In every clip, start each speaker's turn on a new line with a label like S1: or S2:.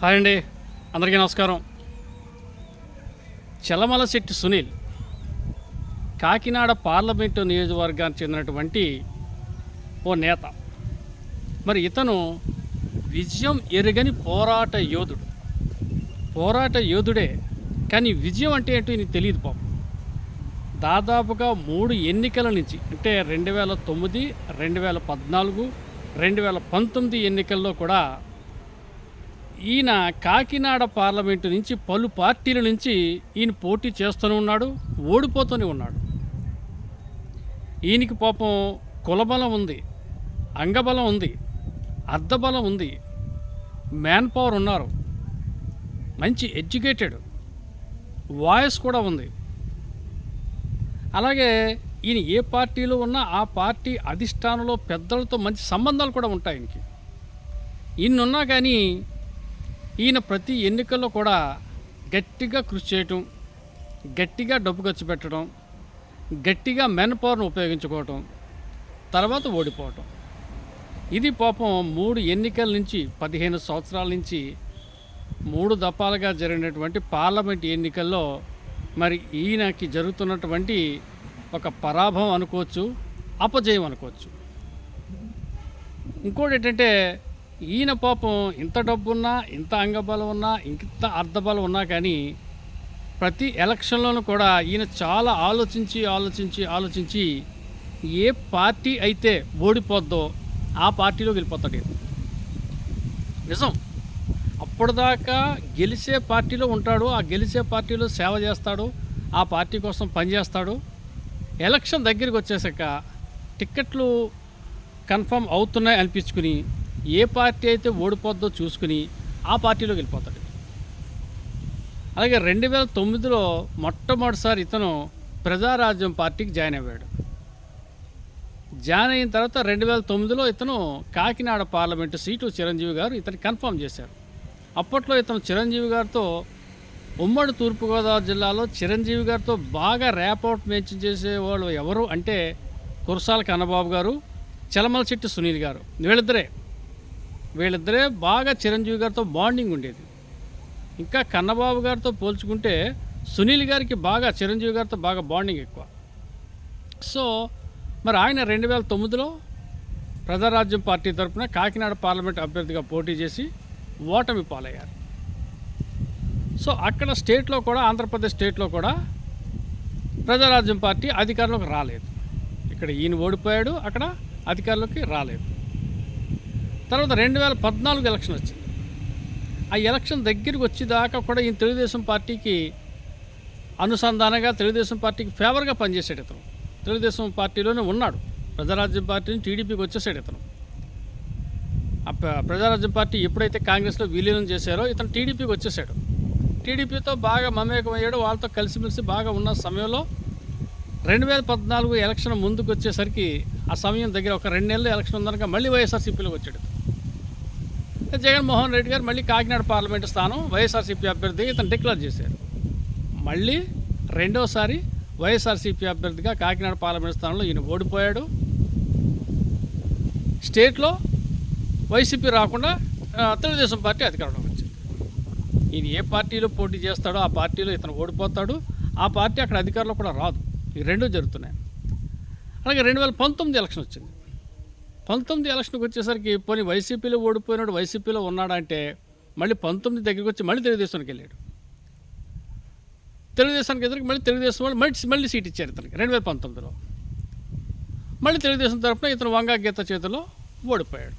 S1: Hi అండి. అందరికీ నమస్కారం. చలమల శెట్టి సునీల్ కాకినాడ పార్లమెంటు నియోజకవర్గానికి చెందినటువంటి ఓ నేత. మరి ఇతను విజయం ఎరుగని పోరాట యోధుడు. పోరాట యోధుడే కానీ విజయం అంటే ఏంటో ఇది తెలియదు పాపం. దాదాపుగా మూడు ఎన్నికల నుంచి అంటే రెండు వేల తొమ్మిది రెండు వేల పద్నాలుగు రెండు వేల పంతొమ్మిది ఎన్నికల్లో కూడా ఈయన కాకినాడ పార్లమెంటు నుంచి పలు పార్టీల నుంచి ఈయన పోటీ చేస్తూనే ఉన్నాడు ఓడిపోతూనే ఉన్నాడు. ఈయనకి పాపం కులబలం ఉంది అంగబలం ఉంది అర్ధబలం ఉంది మ్యాన్ పవర్ ఉన్నారు మంచి ఎడ్యుకేటెడ్ వాయిస్ కూడా ఉంది. అలాగే ఈయన ఏ పార్టీలో ఉన్నా ఆ పార్టీ అధిష్టానంలో పెద్దలతో మంచి సంబంధాలు కూడా ఉంటాయి ఈయనకి. ఈయనున్నా కానీ ఈయన ప్రతి ఎన్నికల్లో కూడా గట్టిగా కృషి చేయటం గట్టిగా డబ్బు ఖర్చు పెట్టడం గట్టిగా మెన్ పవర్ను ఉపయోగించుకోవటం తర్వాత ఓడిపోవటం. ఇది పాపం మూడు ఎన్నికల నుంచి పదిహేను సంవత్సరాల నుంచి మూడు దఫాలుగా జరిగినటువంటి పార్లమెంట్ ఎన్నికల్లో మరి ఈయనకి జరుగుతున్నటువంటి ఒక పరాభవం అనుకోవచ్చు అపజయం అనుకోవచ్చు. ఇంకోటి ఏంటంటే ఈయన పాపం ఇంత డబ్బున్నా ఇంత అంగబలం ఉన్నా ఇంత అర్ధబలం ఉన్నా కానీ ప్రతి ఎలక్షన్లోనూ కూడా ఈయన చాలా ఆలోచించి ఆలోచించి ఆలోచించి ఏ పార్టీ అయితే ఓడిపోద్దో ఆ పార్టీలో వెళ్ళిపోతాడు. నిజం. అప్పటిదాకా గెలిచే పార్టీలో ఉంటాడు ఆ గెలిచే పార్టీలో సేవ చేస్తాడు ఆ పార్టీ కోసం పనిచేస్తాడు ఎలక్షన్ దగ్గరికి వచ్చేసాక టిక్కెట్లు కన్ఫర్మ్ అవుతున్నాయి అనిపించుకుని ఏ పార్టీ అయితే ఓడిపోద్దో చూసుకుని ఆ పార్టీలోకి వెళ్ళిపోతాడు. అలాగే రెండు వేల తొమ్మిదిలో మొట్టమొదటిసారి ఇతను ప్రజారాజ్యం పార్టీకి జాయిన్ అయ్యాడు. జాయిన్ అయిన తర్వాత రెండు వేల తొమ్మిదిలో ఇతను కాకినాడ పార్లమెంటు సీటు చిరంజీవి గారు ఇతను కన్ఫర్మ్ చేశారు. అప్పట్లో ఇతను చిరంజీవి గారితో ఉమ్మడి తూర్పుగోదావరి జిల్లాలో చిరంజీవి గారితో బాగా ర్యాపౌట్ మెన్షన్ చేసేవాళ్ళు ఎవరు అంటే కురసాల కన్నబాబు గారు చలమల చెట్టు సునీల్ గారు. వీళ్ళిద్దరే. వీళ్ళిద్దరే బాగా చిరంజీవి గారితో బాండింగ్ ఉండేది. ఇంకా కన్నబాబు గారితో పోల్చుకుంటే సునీల్ గారికి బాగా చిరంజీవి గారితో బాగా బాండింగ్ ఎక్కువ. సో మరి ఆయన రెండు వేల తొమ్మిదిలో ప్రజారాజ్యం పార్టీ తరపున కాకినాడ పార్లమెంట్ అభ్యర్థిగా పోటీ చేసి ఓటమి పాలయ్యారు. సో అక్కడ స్టేట్లో కూడా ఆంధ్రప్రదేశ్ స్టేట్లో కూడా ప్రజారాజ్యం పార్టీ అధికారంలోకి రాలేదు. ఇక్కడ ఈయన ఓడిపోయాడు అక్కడ అధికారంలోకి రాలేదు. తర్వాత రెండు వేల పద్నాలుగు ఎలక్షన్ వచ్చింది. ఆ ఎలక్షన్ దగ్గరికి వచ్చేదాకా కూడా ఈయన తెలుగుదేశం పార్టీకి అనుసంధానంగా తెలుగుదేశం పార్టీకి ఫేవర్గా పనిచేసాడు ఇతను. తెలుగుదేశం పార్టీలోనే ఉన్నాడు. ప్రజారాజ్యం పార్టీని టీడీపీకి వచ్చేసాడు ఇతను. ఆ ప్రజారాజ్యం పార్టీ ఎప్పుడైతే కాంగ్రెస్లో విలీనం చేశారో ఇతను టీడీపీకి వచ్చేసాడు. టీడీపీతో బాగా మమేకమయ్యాడు. వాళ్ళతో కలిసిమెలిసి బాగా ఉన్న సమయంలో రెండు వేల పద్నాలుగు ఎలక్షన్ ముందుకు వచ్చేసరికి ఆ సమయం దగ్గర ఒక రెండు నెలలు ఎలక్షన్ ఉందనక మళ్ళీ వైఎస్ఆర్సీపీలోకి వచ్చాడు జగన్మోహన్ రెడ్డి గారు మళ్ళీ కాకినాడ పార్లమెంటు స్థానం వైఎస్ఆర్సీపీ అభ్యర్థిగా ఇతను డిక్లేర్ చేశారు. మళ్ళీ రెండోసారి వైఎస్ఆర్సీపీ అభ్యర్థిగా కాకినాడ పార్లమెంట్ స్థానంలో ఈయన ఓడిపోయాడు. స్టేట్లో వైసీపీ రాకుండా తెలుగుదేశం పార్టీ అధికారంలో వచ్చింది. ఈయన ఏ పార్టీలో పోటీ చేస్తాడో ఆ పార్టీలో ఇతను ఓడిపోతాడు. ఆ పార్టీ అక్కడ అధికారంలో కూడా రాదు. ఈ రెండు జరుగుతున్నాయి. అలాగే రెండు వేల పంతొమ్మిది ఎలక్షన్ వచ్చింది. పంతొమ్మిది ఎలక్షన్కి వచ్చేసరికి పోనీ వైసీపీలో ఓడిపోయినాడు వైసీపీలో ఉన్నాడంటే మళ్ళీ పంతొమ్మిది దగ్గరికి వచ్చి మళ్ళీ తెలుగుదేశానికి వెళ్ళాడు. తెలుగుదేశానికి ఎదురుకి మళ్ళీ తెలుగుదేశం వాళ్ళు మళ్ళీ మళ్ళీ సీట్ ఇచ్చారు ఇతనికి రెండు వేల పంతొమ్మిదిలో. మళ్ళీ తెలుగుదేశం తరఫున ఇతను వంగా గీత చేతిలో ఓడిపోయాడు.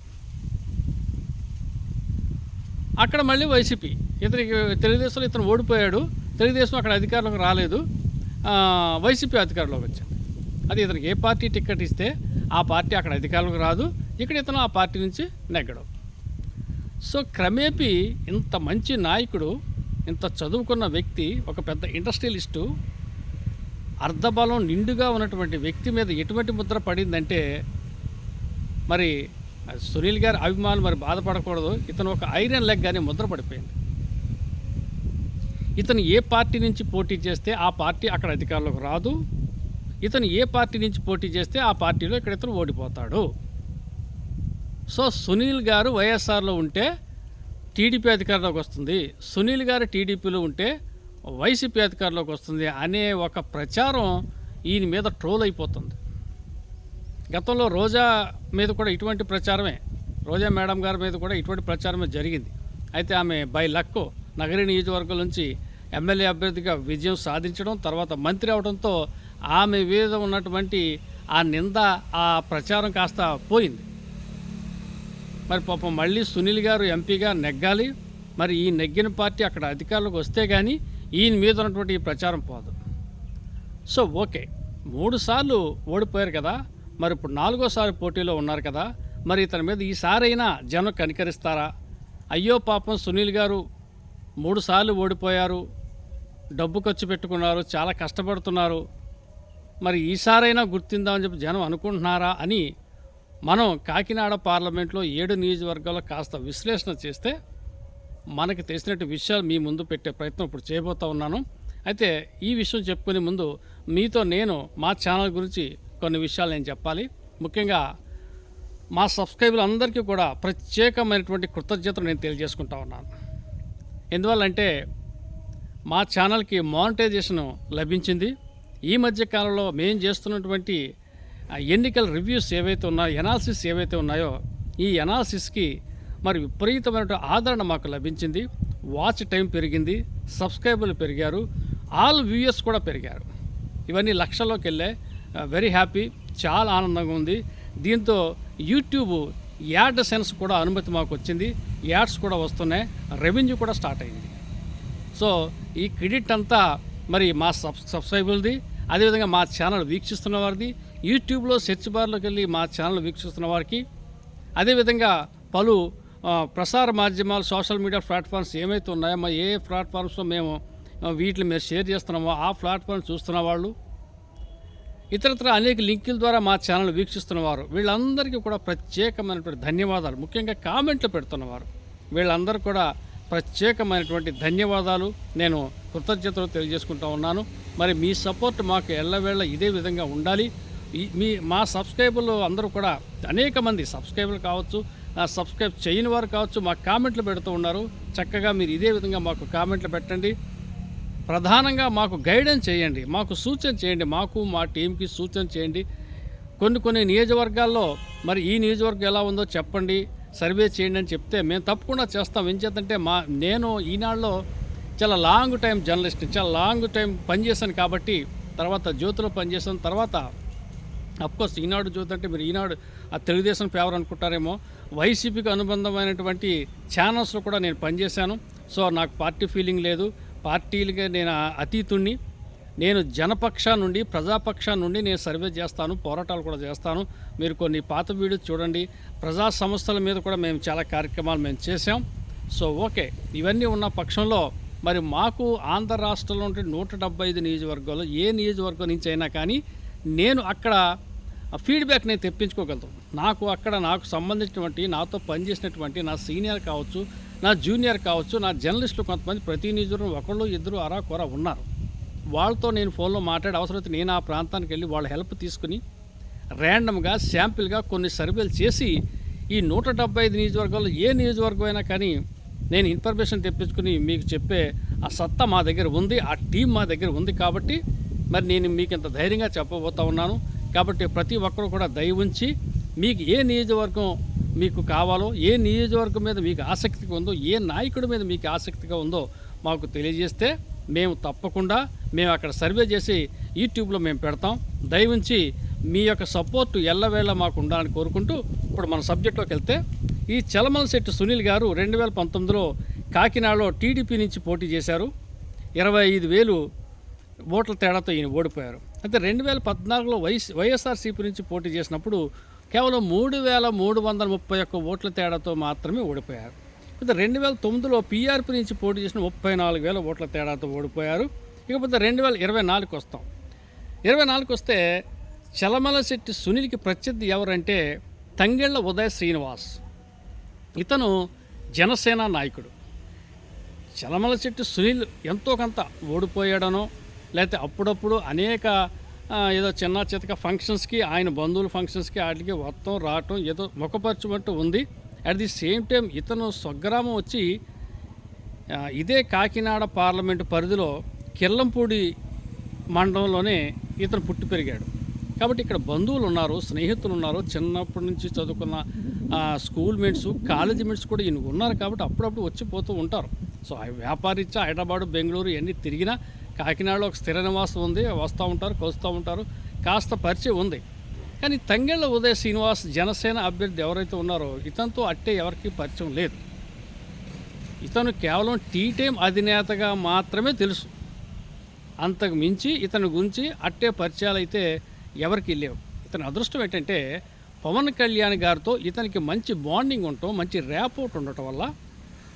S1: అక్కడ మళ్ళీ వైసీపీ ఇతనికి తెలుగుదేశంలో ఇతను ఓడిపోయాడు తెలుగుదేశం అక్కడ అధికారంలోకి రాలేదు వైసీపీ అధికారంలోకి వచ్చింది. అది ఇతనికి ఏ పార్టీ టికెట్ ఇస్తే ఆ పార్టీ అక్కడ అధికారులకు రాదు. ఇక్కడ ఇతను ఆ పార్టీ నుంచి నెగ్గడం. సో క్రమేపీ ఇంత మంచి నాయకుడు ఇంత చదువుకున్న వ్యక్తి ఒక పెద్ద ఇండస్ట్రియలిస్టు అర్ధబలం నిండుగా ఉన్నటువంటి వ్యక్తి మీద ఎటువంటి ముద్ర పడిందంటే మరి సునీల్ గారి అభిమానులు మరి బాధపడకూడదు. ఇతను ఒక ఐరన్ లెగ్ కానీ ముద్ర పడిపోయింది. ఇతను ఏ పార్టీ నుంచి పోటీ చేస్తే ఆ పార్టీ అక్కడ అధికారంలోకి రాదు. ఇతను ఏ పార్టీ నుంచి పోటీ చేస్తే ఆ పార్టీలో ఇక్కడ ఇతను ఓడిపోతాడు. సో సునీల్ గారు వైఎస్ఆర్లో ఉంటే టీడీపీ అధికారంలోకి వస్తుంది. సునీల్ గారు టీడీపీలో ఉంటే వైసీపీ అధికారంలోకి వస్తుంది అనే ఒక ప్రచారం ఈయన మీద ట్రోల్ అయిపోతుంది. గతంలో రోజా మీద కూడా ఇటువంటి ప్రచారమే రోజా మేడం గారి మీద కూడా ఇటువంటి ప్రచారమే జరిగింది. అయితే ఆమె బై లక్ నగరి నియోజకవర్గం నుంచి ఎమ్మెల్యే అభ్యర్థిగా విజయం సాధించడం తర్వాత మంత్రి అవడంతో ఆమె మీద ఉన్నటువంటి ఆ నింద ఆ ప్రచారం కాస్త పోయింది. మరి పాపం మళ్ళీ సునీల్ గారు ఎంపీగా నెగ్గాలి. మరి ఈ నెగ్గిన పార్టీ అక్కడ అధికారులకు వస్తే కానీ ఈయన మీద ఉన్నటువంటి ఈ ప్రచారం పోదు. So okay. మూడు సార్లు ఓడిపోయారు కదా. మరి ఇప్పుడు నాలుగోసారి పోటీలో ఉన్నారు కదా. మరి ఇతని మీద ఈసారైనా జనం కనికరిస్తారా? అయ్యో పాపం సునీల్ గారు మూడు సార్లు ఓడిపోయారు. డబ్బు ఖర్చు పెట్టుకున్నారు చాలా కష్టపడుతున్నారు. మరి ఈసారైనా గుర్తిందామని చెప్పి జనం అనుకుంటున్నారా అని మనం కాకినాడ పార్లమెంట్లో ఏడు నియోజకవర్గాల్లో కాస్త విశ్లేషణ చేస్తే మనకు తెలిసినట్టు విషయాలు మీ ముందు పెట్టే ప్రయత్నం ఇప్పుడు చేయబోతా ఉన్నాను. అయితే ఈ విషయం చెప్పుకునే ముందు మీతో నేను మా ఛానల్ గురించి కొన్ని విషయాలు నేను చెప్పాలి. ముఖ్యంగా మా సబ్స్క్రైబర్లు అందరికీ కూడా ప్రత్యేకమైనటువంటి కృతజ్ఞతలు నేను తెలియజేసుకుంటా ఉన్నాను. ఎందువల్లంటే మా ఛానల్కి మానిటైజేషన్ లభించింది. ఈ మధ్య కాలంలో మేము చేస్తున్నటువంటి ఎన్నికల రివ్యూస్ ఏవైతే ఉన్నాయో ఎనాలిసిస్ ఏవైతే ఉన్నాయో ఈ ఎనాలిసిస్కి మరి విపరీతమైన ఆదరణ మాకు లభించింది. వాచ్ టైం పెరిగింది సబ్స్క్రైబర్లు పెరిగారు ఆల్ వ్యూయర్స్ కూడా పెరిగారు. ఇవన్నీ లక్షల్లోకి వెళ్ళే వెరీ హ్యాపీ చాలా ఆనందంగా ఉంది. దీంతో యూట్యూబ్ యాడ్ సెన్స్ కూడా అనుమతి మాకు వచ్చింది. యాడ్స్ కూడా వస్తున్నాయి. రెవెన్యూ కూడా స్టార్ట్ అయింది. సో ఈ క్రెడిట్ అంతా మరి మా సబ్ సబ్స్క్రైబర్ది అదేవిధంగా మా ఛానల్ వీక్షిస్తున్న వారిది. యూట్యూబ్లో సెర్చ్ బార్లోకి వెళ్ళి మా ఛానల్ వీక్షిస్తున్న వారికి. అదేవిధంగా పలు ప్రసార మాధ్యమాలు సోషల్ మీడియా ప్లాట్ఫామ్స్ ఏమైతే ఉన్నాయో మా ఏ ప్లాట్ఫామ్స్లో మేము వీటిని మేము షేర్ చేస్తున్నామో ఆ ప్లాట్ఫామ్ చూస్తున్న వాళ్ళు. ఇతరత్ర అనేక లింకుల ద్వారా మా ఛానల్ వీక్షిస్తున్నవారు వీళ్ళందరికీ కూడా ప్రత్యేకమైనటువంటి ధన్యవాదాలు. ముఖ్యంగా కామెంట్లు పెడుతున్నవారు వీళ్ళందరూ కూడా ప్రత్యేకమైనటువంటి ధన్యవాదాలు. నేను కృతజ్ఞతలు తెలియజేసుకుంటా ఉన్నాను. మరి మీ సపోర్ట్ మాకు ఎల్లవేళ ఇదే విధంగా ఉండాలి. ఈ మీ మా సబ్స్క్రైబర్లు అందరూ కూడా అనేక మంది సబ్స్క్రైబర్లు కావచ్చు ఆ సబ్స్క్రైబ్ చేయని వారు కావచ్చు మాకు కామెంట్లు పెడుతూ ఉన్నారు. చక్కగా మీరు ఇదే విధంగా మాకు కామెంట్లు పెట్టండి. ప్రధానంగా మాకు గైడెన్స్ చేయండి మాకు సూచన చేయండి మాకు మా టీంకి సూచన చేయండి. కొన్ని కొన్ని నియోజకవర్గాల్లో మరి ఈ నియోజకవర్గం ఎలా ఉందో చెప్పండి. సర్వే చేయండి అని చెప్తే మేము తప్పకుండా చేస్తాం. ఏం చేద్దంటే మా నేను ఈనాడులో చాలా లాంగ్ టైం జర్నలిస్ట్ చాలా లాంగ్ టైం పనిచేశాను కాబట్టి తర్వాత జ్యోతిలో పనిచేశాను. తర్వాత అఫ్కోర్స్ ఈనాడు జ్యోతి అంటే మీరు ఈనాడు ఆ తెలుగుదేశం పేవర్ అనుకుంటారేమో. వైసీపీకి అనుబంధమైనటువంటి ఛానల్స్లో కూడా నేను పనిచేశాను. సో నాకు పార్టీ ఫీలింగ్ లేదు. పార్టీలుగా నేను అతీతుణ్ణి. నేను జనపక్ష నుండి ప్రజాపక్ష నుండి నేను సర్వే చేస్తాను పోరాటాలు కూడా చేస్తాను. మీరు కొన్ని పాత వీడియోస్ చూడండి. ప్రజా సంస్థల మీద కూడా మేము చాలా కార్యక్రమాలు మేము చేసాం సో ఓకే. ఇవన్నీ ఉన్న పక్షంలో మరి మాకు ఆంధ్ర రాష్ట్రంలో ఉంటే నూట డెబ్బై ఐదు నియోజకవర్గాల్లో ఏ నియోజకవర్గం నుంచి అయినా కానీ నేను అక్కడ ఫీడ్బ్యాక్ నేను తెప్పించుకోగలుగుతాను నాకు అక్కడ నాకు సంబంధించినటువంటి నాతో పనిచేసినటువంటి నా సీనియర్ కావచ్చు నా జూనియర్ కావచ్చు నా జర్నలిస్టులు కొంతమంది ప్రతి ఒకళ్ళు ఇద్దరు అరా కొర ఉన్నారు. వాళ్ళతో నేను ఫోన్లో మాట్లాడే అవసరమైతే నేను ఆ ప్రాంతానికి వెళ్ళి వాళ్ళ హెల్ప్ తీసుకుని ర్యాండమ్గా శాంపిల్గా కొన్ని సర్వేలు చేసి ఈ నూట డెబ్బై ఐదు నియోజకవర్గాల్లో ఏ నియోజకవర్గం అయినా కానీ నేను ఇన్ఫర్మేషన్ తెప్పించుకుని మీకు చెప్పే ఆ సత్తా మా దగ్గర ఉంది ఆ టీం మా దగ్గర ఉంది కాబట్టి మరి నేను మీకు ఇంత ధైర్యంగా చెప్పబోతా ఉన్నాను. కాబట్టి ప్రతి ఒక్కరూ కూడా దయ ఉంచి మీకు ఏ నియోజకవర్గం మీకు కావాలో ఏ నియోజకవర్గం మీద మీకు ఆసక్తిగా ఉందో ఏ నాయకుడి మీద మీకు ఆసక్తిగా ఉందో మాకు తెలియజేస్తే మేము తప్పకుండా మేము అక్కడ సర్వే చేసి యూట్యూబ్లో మేము పెడతాం. దయవుంచి మీ యొక్క సపోర్టు ఎల్లవేళ మాకు ఉండాలని కోరుకుంటూ ఇప్పుడు మన సబ్జెక్ట్లోకి వెళ్తే ఈ చలమల శెట్టి సునీల్ గారు రెండు వేల పంతొమ్మిదిలో కాకినాడలో టీడీపీ నుంచి పోటీ చేశారు. ఇరవై ఐదు వేలు ఓట్ల తేడాతో ఈయన ఓడిపోయారు. అయితే రెండు వేల పద్నాలుగులో వైఎస్ వైఎస్ఆర్సీపీ నుంచి పోటీ చేసినప్పుడు కేవలం మూడు వేల మూడు వందల ముప్పై ఒక్క ఓట్ల తేడాతో మాత్రమే ఓడిపోయారు. ఇకపోతే రెండు వేల తొమ్మిదిలో పీఆర్పీ నుంచి పోటీ చేసిన ముప్పై నాలుగు వేల ఓట్ల తేడాతో ఓడిపోయారు. ఇకపోతే రెండు వేల ఇరవై నాలుగు వస్తాం. ఇరవై నాలుగు వస్తే చలమలశెట్టి సునీల్కి ప్రత్యర్థి ఎవరంటే తంగెళ్ళ ఉదయ శ్రీనివాస్. ఇతను జనసేన నాయకుడు. చలమలశెట్టి సునీల్ ఎంతో కొంత ఓడిపోయాడనో లేకపోతే అప్పుడప్పుడు అనేక ఏదో చిన్న చితక ఫంక్షన్స్కి ఆయన బంధువుల ఫంక్షన్స్కి వాటికి మొత్తం రావటం ఏదో ముఖపరచుమంటూ ఉంది. అట్ ది సేమ్ టైం ఇతను స్వగ్రామం వచ్చి ఇదే కాకినాడ పార్లమెంటు పరిధిలో కిర్లంపూడి మండలంలోనే ఇతను పుట్టి పెరిగాడు. కాబట్టి ఇక్కడ బంధువులు ఉన్నారు స్నేహితులు ఉన్నారు. చిన్నప్పటి నుంచి చదువుకున్న స్కూల్ మేట్స్ కాలేజీ మేట్స్ కూడా ఈయన ఉన్నారు కాబట్టి అప్పుడప్పుడు వచ్చి పోతూ ఉంటారు. సో ఆ వ్యాపారీత్యా హైదరాబాదు బెంగళూరు ఇవన్నీ తిరిగినా కాకినాడలో ఒక స్థిర నివాసం ఉంది వస్తూ ఉంటారు కలుస్తూ ఉంటారు. కాస్త పరిచయం ఉంది. కానీ తంగెళ్ళ ఉదయ శ్రీనివాస్ జనసేన అభ్యర్థి ఎవరైతే ఉన్నారో ఇతనితో అట్టే ఎవరికీ పరిచయం లేదు. ఇతను కేవలం టీ టైం అధినేతగా మాత్రమే తెలుసు. అంతకు మించి ఇతని గురించి అట్టే పరిచయాలు అయితే ఎవరికి లేవు. ఇతని అదృష్టం ఏంటంటే పవన్ కళ్యాణ్ గారితో ఇతనికి మంచి బాండింగ్ ఉండటం మంచి ర్యాపోర్ట్ ఉండటం వల్ల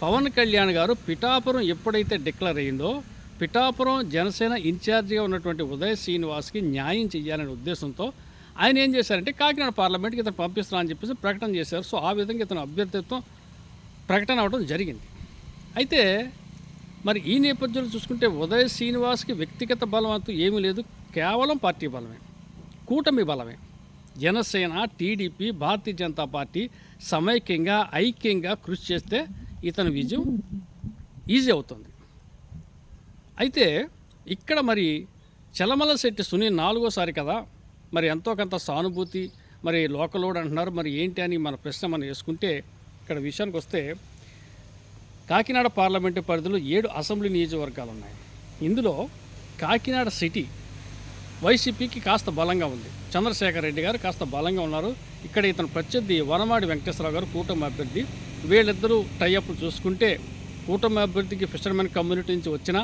S1: పవన్ కళ్యాణ్ గారు పిఠాపురం ఎప్పుడైతే డిక్లేర్ అయిందో పిఠాపురం జనసేన ఇన్ఛార్జిగా ఉన్నటువంటి ఉదయ్ శ్రీనివాస్కి న్యాయం చేయాలనే ఉద్దేశంతో ఆయన ఏం చేశారంటే కాకినాడ పార్లమెంట్కి ఇతను పంపిస్తున్నా అని చెప్పేసి ప్రకటన చేశారు. సో ఆ విధంగా ఇతను అభ్యర్థిత్వం ప్రకటన అవడం జరిగింది. అయితే మరి ఈ నేపథ్యంలో చూసుకుంటే ఉదయ్ శ్రీనివాస్కి వ్యక్తిగత బలం అంటూ ఏమీ లేదు. కేవలం పార్టీ బలమే. కూటమి బలమే. జనసేన టీడీపీ భారతీయ జనతా పార్టీ సమైక్యంగా ఐక్యంగా కృషి చేస్తే ఇతని విజయం ఈజీ అవుతుంది. అయితే ఇక్కడ మరి చలమల శెట్టి సునీల్ నాలుగోసారి కదా మరి ఎంతో కొంత సానుభూతి మరి లోకలోడ్ అంటున్నారు. మరి ఏంటి అని మన ప్రశ్న మనం వేసుకుంటే ఇక్కడ విషయానికి వస్తే కాకినాడ పార్లమెంటు పరిధిలో ఏడు అసెంబ్లీ నియోజకవర్గాలు ఉన్నాయి ఇందులో కాకినాడ సిటీ వైసీపీకి కాస్త బలంగా ఉంది. చంద్రశేఖర్ రెడ్డి గారు కాస్త బలంగా ఉన్నారు. ఇక్కడ ఇతను ప్రత్యర్థి వనమాడి వెంకటేశ్వరరావు గారు కూటమి అభ్యర్థి. వీళ్ళిద్దరూ టైఅప్ చూసుకుంటే కూటమి అభ్యర్థికి ఫిషర్మెన్ కమ్యూనిటీ నుంచి వచ్చినా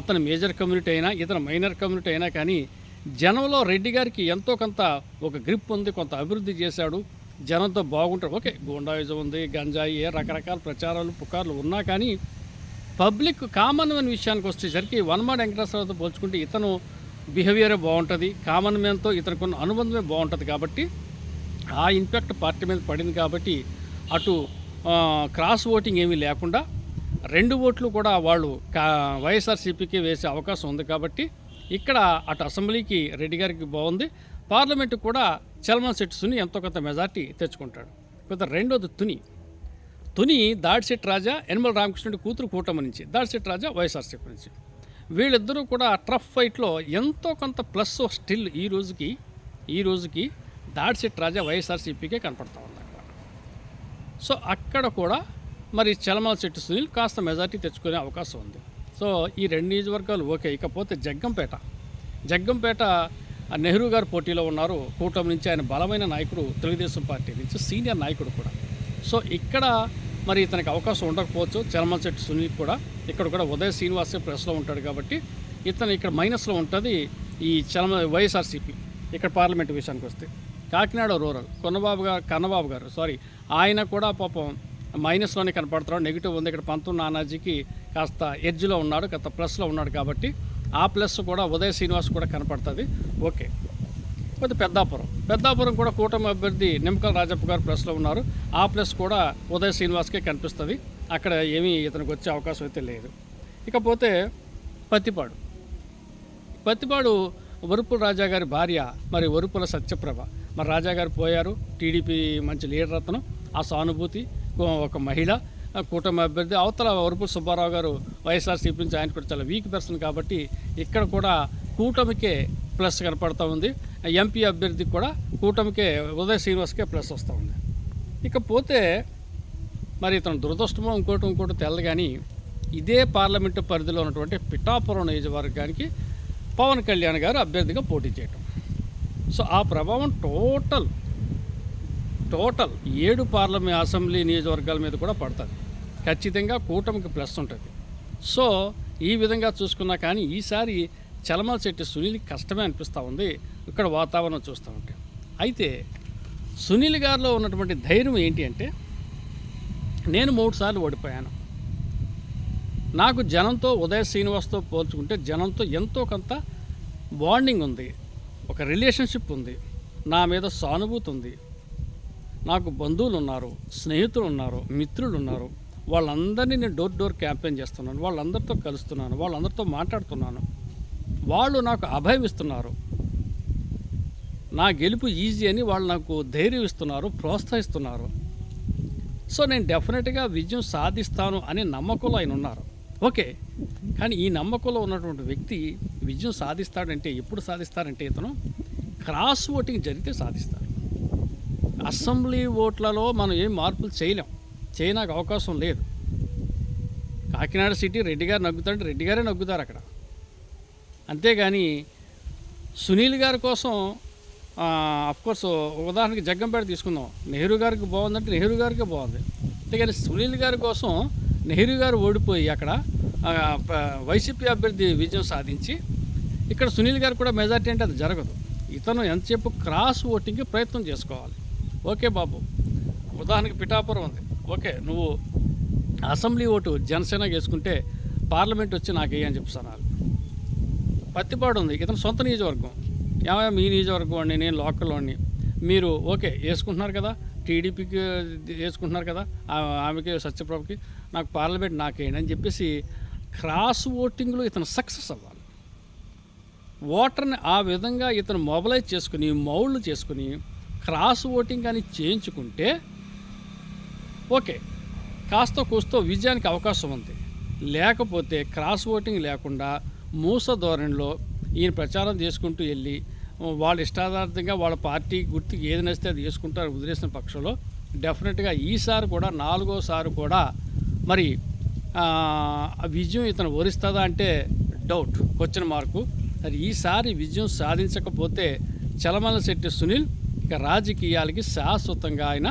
S1: అతను మేజర్ కమ్యూనిటీ అయినా ఇతను మైనర్ కమ్యూనిటీ అయినా కానీ జనంలో రెడ్డి గారికి ఎంతో కొంత ఒక గ్రిప్ ఉంది కొంత అభివృద్ధి చేశాడు. జనంతో బాగుంటాడు ఓకే గూండాయిజం ఉంది గంజాయి ఏ రకరకాల ప్రచారాలు పుకార్లు ఉన్నా కానీ పబ్లిక్ కామన్ మ్యాన్ విషయానికి వచ్చేసరికి వనమాడ వెంకటేశ్వరరావుతో పోల్చుకుంటే ఇతను బిహేవియరే బాగుంటుంది కామన్ మ్యాన్తో ఇతనికి అనుబంధమే బాగుంటుంది కాబట్టి ఆ ఇంపాక్ట్ పార్టీ మీద పడింది కాబట్టి అటు క్రాస్ ఓటింగ్ ఏమీ లేకుండా రెండు ఓట్లు కూడా వాళ్ళు కా వైఎస్ఆర్సీపీకి వేసే అవకాశం ఉంది కాబట్టి ఇక్కడ అటు అసెంబ్లీకి రెడ్డి గారికి బాగుంది. పార్లమెంటు కూడా చల్మన్ సెట్స్ని ఎంతో కొంత మెజార్టీ తెచ్చుకుంటాడు. కొంత రెండోది తుని. తుని దాడిశెట్టి రాజా యనమల రామకృష్ణుడి కూతురు కూటమి నుంచి దాడిశెట్టి రాజా వైఎస్ఆర్సీపీ నుంచి. వీళ్ళిద్దరూ కూడా ట్రఫ్ ఫైట్లో ఎంతో కొంత ప్లస్ స్టిల్ ఈ రోజుకి ఈ రోజుకి దాడిశెట్టి రాజా వైఎస్ఆర్సీపీకే కనపడతా ఉంది అక్కడ. సో అక్కడ కూడా మరి చలమల శెట్టి సునీల్ కాస్త మెజార్టీ తెచ్చుకునే అవకాశం ఉంది. సో ఈ రెండు నియోజకవర్గాలు ఓకే. ఇకపోతే జగ్గంపేట. జగ్గంపేట ఆ నెహ్రూ గారు పోటీలో ఉన్నారు. కూటమి నుంచి ఆయన బలమైన నాయకుడు తెలుగుదేశం పార్టీ నుంచి సీనియర్ నాయకుడు కూడా. సో ఇక్కడ మరి ఇతనికి అవకాశం ఉండకపోవచ్చు. చలమల శెట్టి సునీల్ కూడా ఇక్కడ కూడా ఉదయ శ్రీనివాసే ప్రెస్లో ఉంటాడు కాబట్టి ఇతను ఇక్కడ మైనస్లో ఉంటుంది ఈ చలమ వైఎస్ఆర్సీపీ ఇక్కడ పార్లమెంట్ విషయానికి వస్తే. కాకినాడ రూరల్ కొన్నబాబు గారు కన్నబాబు గారు సారీ ఆయన కూడా పాపం మైనస్లోనే కనపడుతున్నాడు నెగిటివ్ ఉంది. ఇక్కడ పంతు నానాజీకి కాస్త ఎడ్జ్లో ఉన్నాడు కాస్త ప్లస్లో ఉన్నాడు కాబట్టి ఆ ప్లస్ కూడా ఉదయ శ్రీనివాస్ కూడా కనపడుతుంది. ఓకే కొద్ది పెద్దాపురం. పెద్దాపురం కూడా కూటమి అభ్యర్థి నిమ్మకల రాజప్ప గారు ప్లస్లో ఉన్నారు. ఆ ప్లస్ కూడా ఉదయ శ్రీనివాస్కే కనిపిస్తుంది. అక్కడ ఏమీ ఇతనికి వచ్చే అవకాశం అయితే లేదు. ఇకపోతే పత్తిపాడు. పత్తిపాడు వరుపుల రాజా గారి భార్య మరి వరుపుల సత్యప్రభ. మరి రాజా గారు పోయారు. టీడీపీ మంచి లీడర్ అతను. ఆ సానుభూతి ఒక మహిళ కూటమి అభ్యర్థి. అవతల వరపు సుబ్బారావు గారు వైఎస్ఆర్సీపీ నుంచి ఆయన కూడా చాలా వీక్ పర్సన్ కాబట్టి ఇక్కడ కూడా కూటమికే ప్లస్ కనపడుతూ ఉంది. ఎంపీ అభ్యర్థికి కూడా కూటమికే ఉదయ శ్రీనివాస్కే ప్లస్ వస్తూ ఉంది. ఇకపోతే మరి ఇతను దురదృష్టమో ఇంకోటి ఇంకోటి తెల్ల కానీ ఇదే పార్లమెంటు పరిధిలో ఉన్నటువంటి పిఠాపురం నియోజకవర్గానికి పవన్ కళ్యాణ్ గారు అభ్యర్థిగా పోటీ చేయటం. సో ఆ ప్రభావం టోటల్ టోటల్ ఏడు పార్లమెంట్ అసెంబ్లీ నియోజకవర్గాల మీద కూడా పడుతుంది ఖచ్చితంగా కూటమికి ప్లస్ ఉంటుంది. సో ఈ విధంగా చూసుకున్నా కానీ ఈసారి చలమల శెట్టి సునీల్ కష్టమే అనిపిస్తూ ఉంది. ఇక్కడ వాతావరణం చూస్తూ ఉంటే. అయితే సునీల్ గారిలో ఉన్నటువంటి ధైర్యం ఏంటి అంటే నేను మూడు సార్లు ఓడిపోయాను. నాకు జనంతో ఉదయ శ్రీనివాస్తో పోల్చుకుంటే జనంతో ఎంతో కొంత బాండింగ్ ఉంది. ఒక రిలేషన్షిప్ ఉంది. నా మీద సానుభూతి ఉంది. నాకు బంధువులు ఉన్నారు స్నేహితులు ఉన్నారు మిత్రులు ఉన్నారు వాళ్ళందరినీ నేను డోర్ డోర్ క్యాంపెయిన్ చేస్తున్నాను. వాళ్ళందరితో కలుస్తున్నాను. వాళ్ళందరితో మాట్లాడుతున్నాను. వాళ్ళు నాకు అభయం ఇస్తున్నారు. నా గెలుపు ఈజీ అని వాళ్ళు నాకు ధైర్యం ఇస్తున్నారు ప్రోత్సహిస్తున్నారు. సో నేను డెఫినెట్గా విజయం సాధిస్తాను అనే నమ్మకంలో ఆయన ఉన్నారు. ఓకే. కానీ ఈ నమ్మకంలో ఉన్నటువంటి వ్యక్తి విజయం సాధిస్తాడంటే ఎప్పుడు సాధిస్తారంటే ఇతను క్రాస్ ఓటింగ్ జరిగితే సాధిస్తారు అసెంబ్లీ ఓట్లలో మనం ఏం మార్పులు చేయలేం. చేయడానికి అవకాశం లేదు. కాకినాడ సిటీ రెడ్డి గారు నగ్గుతారంటే రెడ్డి గారే నగ్గుతారు అక్కడ. అంతేగాని సునీల్ గారి కోసం అఫ్కోర్స్ ఉదాహరణకి జగ్గంపేట తీసుకుందాం. నెహ్రూ గారికి బాగుందంటే నెహ్రూ గారికి బాగుంది. అంతేగాని సునీల్ గారి కోసం నెహ్రూ గారు ఓడిపోయి అక్కడ వైసీపీ అభ్యర్థి విజయం సాధించి ఇక్కడ సునీల్ గారు కూడా మెజార్టీ అంటే అది జరగదు. ఇతను ఎంతసేపు క్రాస్ ఓటింగ్కి ప్రయత్నం చేసుకోవాలి. ఓకే బాబు. ఉదాహరణకి పిఠాపురం ఉంది. ఓకే నువ్వు అసెంబ్లీ ఓటు జనసేన వేసుకుంటే పార్లమెంట్ వచ్చి నాకు వేయని వాళ్ళు పత్తిపాడు ఉంది. ఇతను సొంత నియోజకవర్గం. ఏమైనా మీ నియోజకవర్గం అండి నేను లోకల్ వాడిని మీరు ఓకే వేసుకుంటున్నారు కదా టీడీపీకి వేసుకుంటున్నారు కదా ఆమెకి సత్యప్రభకి నాకు పార్లమెంట్ నాకేయండి అని చెప్పేసి క్రాస్ ఓటింగ్లో ఇతను సక్సెస్ అవ్వాలి. ఓటర్ని ఆ విధంగా ఇతను మొబలైజ్ చేసుకుని మౌళ్ళు చేసుకుని క్రాస్ ఓటింగ్ అని చేయించుకుంటే ఓకే కాస్త కూస్తో విజయానికి అవకాశం ఉంది. లేకపోతే క్రాస్ ఓటింగ్ లేకుండా మూస ధోరణిలో ఈయన ప్రచారం చేసుకుంటూ వెళ్ళి వాళ్ళ ఇష్టాధార్థంగా వాళ్ళ పార్టీ గుర్తుకి ఏది నచ్చితే అది చేసుకుంటారు వదిలేసిన పక్షంలో డెఫినెట్గా ఈసారి కూడా నాలుగోసారి కూడా మరి ఆ, విజయం ఇతను వరిస్తుందా అంటే డౌట్ క్వశ్చన్ మార్కు. మరి ఈసారి విజయం సాధించకపోతే చలమల శెట్టి సునీల్ ఇక రాజకీయాలకి శాశ్వతంగా ఆయన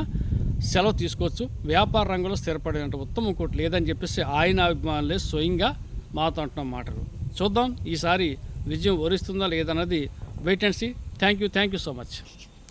S1: సెలవు తీసుకోవచ్చు. వ్యాపార రంగంలో స్థిరపడినంత ఉత్తమ కోటి లేదని చెప్పేసి ఆయన అభిమానులే స్వయంగా మాతో అంటున్న మాటలు. చూద్దాం ఈసారి విజయం వరిస్తుందా లేదన్నది wait and see thank you thank you so much